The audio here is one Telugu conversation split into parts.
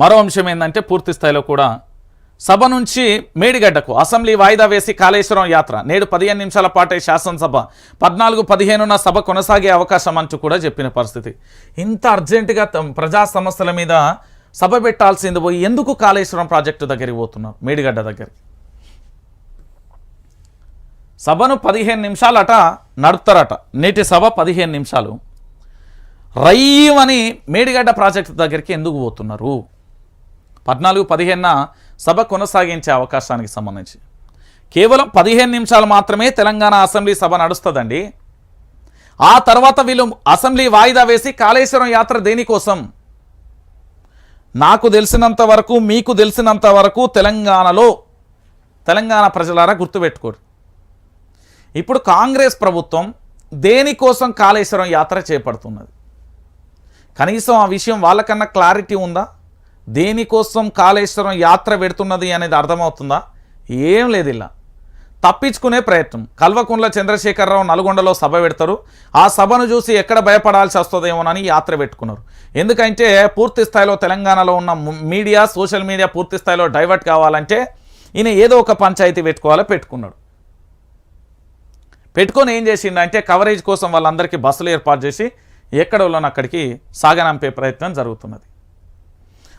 మరో అంశం ఏంటంటే పూర్తి స్థాయిలో కూడా సభ నుంచి మేడిగడ్డకు అసెంబ్లీ వాయిదా వేసి కాళేశ్వరం యాత్ర. నేడు పదిహేను నిమిషాల పాటే శాసనసభ. పద్నాలుగు పదిహేనున సభ కొనసాగే అవకాశం అంటూ కూడా చెప్పిన పరిస్థితి. ఇంత అర్జెంటుగా ప్రజా సమస్యల మీద సభ పెట్టాల్సింది పోయి ఎందుకు కాళేశ్వరం ప్రాజెక్టు దగ్గరికి పోతున్నారు? మేడిగడ్డ దగ్గరికి. సభను పదిహేను నిమిషాలట నడుపుతారట. నేటి సభ పదిహేను నిమిషాలు. రయ్యమని మేడిగడ్డ ప్రాజెక్టు దగ్గరికి ఎందుకు పోతున్నారు? పద్నాలుగు పదిహేన సభ కొనసాగించే అవకాశానికి సంబంధించి. కేవలం పదిహేను నిమిషాలు మాత్రమే తెలంగాణ అసెంబ్లీ సభ నడుస్తుందండి. ఆ తర్వాత వీళ్ళు అసెంబ్లీ వాయిదా వేసి కాళేశ్వరం యాత్ర దేనికోసం? నాకు తెలిసినంత వరకు మీకు తెలిసినంత వరకు తెలంగాణలో తెలంగాణ ప్రజలారా గుర్తుపెట్టుకోరు. ఇప్పుడు కాంగ్రెస్ ప్రభుత్వం దేనికోసం కాళేశ్వరం యాత్ర చేపడుతున్నది? కనీసం ఆ విషయం వాళ్ళకన్నా క్లారిటీ ఉందా? దేనికోసం కాళేశ్వరం యాత్ర పెడుతున్నది అనేది అర్థమవుతుందా? ఏం లేదు ఇలా తప్పించుకునే ప్రయత్నం. కల్వకుంట్ల చంద్రశేఖరరావు నల్గొండలో సభ పెడతారు. ఆ సభను చూసి ఎక్కడ భయపడాల్సి వస్తుందేమోనని యాత్ర పెట్టుకున్నారు. ఎందుకంటే పూర్తి స్థాయిలో తెలంగాణలో ఉన్న మీడియా సోషల్ మీడియా పూర్తి స్థాయిలో డైవర్ట్ కావాలంటే ఈయన ఏదో ఒక పంచాయతీ పెట్టుకోవాలో పెట్టుకున్నాడు. పెట్టుకొని ఏం చేసిండంటే కవరేజ్ కోసం వాళ్ళందరికీ బస్సులు ఏర్పాటు చేసి ఎక్కడ అక్కడికి సాగనంపే ప్రయత్నం జరుగుతున్నది.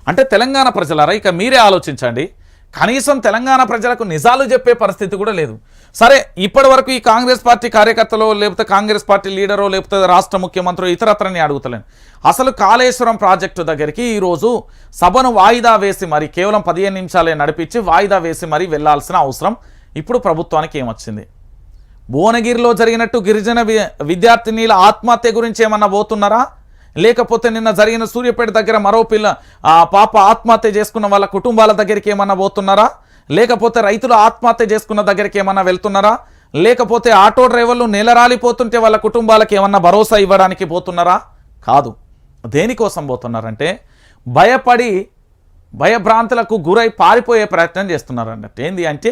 అంటే తెలంగాణ ప్రజలారా ఇక మీరే ఆలోచించండి. కనీసం తెలంగాణ ప్రజలకు నిజాలు చెప్పే పరిస్థితి కూడా లేదు. సరే ఇప్పటి వరకు ఈ కాంగ్రెస్ పార్టీ కార్యకర్తలో లేకపోతే కాంగ్రెస్ పార్టీ లీడరో లేకపోతే రాష్ట్ర ముఖ్యమంత్రో ఇతరత్రని అడుగుతలేను. అసలు కాళేశ్వరం ప్రాజెక్టు దగ్గరికి ఈరోజు సభను వాయిదా వేసి మరి కేవలం పదిహేను నిమిషాలే నడిపించి వాయిదా వేసి మరి వెళ్ళాల్సిన అవసరం ఇప్పుడు ప్రభుత్వానికి ఏమొచ్చింది? భువనగిరిలో జరిగినట్టు గిరిజన వి- విద్యార్థినీల ఆత్మహత్య గురించి ఏమన్నా పోతున్నారా? లేకపోతే నిన్న జరిగిన సూర్యపేట దగ్గర మరో పిల్ల ఆ పాప ఆత్మహత్య చేసుకున్న వాళ్ళ కుటుంబాల దగ్గరికి ఏమన్నా పోతున్నారా? లేకపోతే రైతులు ఆత్మహత్య చేసుకున్న దగ్గరికి ఏమన్నా వెళ్తున్నారా? లేకపోతే ఆటో డ్రైవర్లు నెలరాలిపోతుంటే వాళ్ళ కుటుంబాలకు ఏమన్నా భరోసా ఇవ్వడానికి పోతున్నారా? కాదు. దేనికోసం పోతున్నారంటే భయపడి భయభ్రాంతులకు గురై పారిపోయే ప్రయత్నం చేస్తున్నారన్నట్టు ఏంది అంటే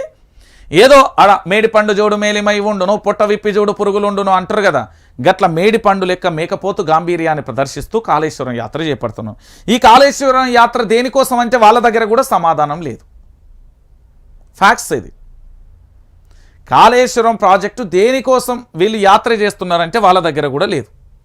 ఏదో అడ మేడి పండు జోడు మేలిమై ఉండును పొట్ట విప్పి జోడు పురుగులుండును అంటారు కదా. గట్ల మేడి పండు లెక్క మేకపోతు గాంభీర్యాన్ని ప్రదర్శిస్తూ కాళేశ్వరం యాత్ర చేపడుతున్నాం ఈ కాళేశ్వరం యాత్ర దేనికోసం అంటే వాళ్ళ దగ్గర కూడా సమాధానం లేదు. ఫ్యాక్ట్స్ ఇది. కాళేశ్వరం ప్రాజెక్టు దేనికోసం వీళ్ళు యాత్ర చేస్తున్నారంటే వాళ్ళ దగ్గర కూడా లేదు.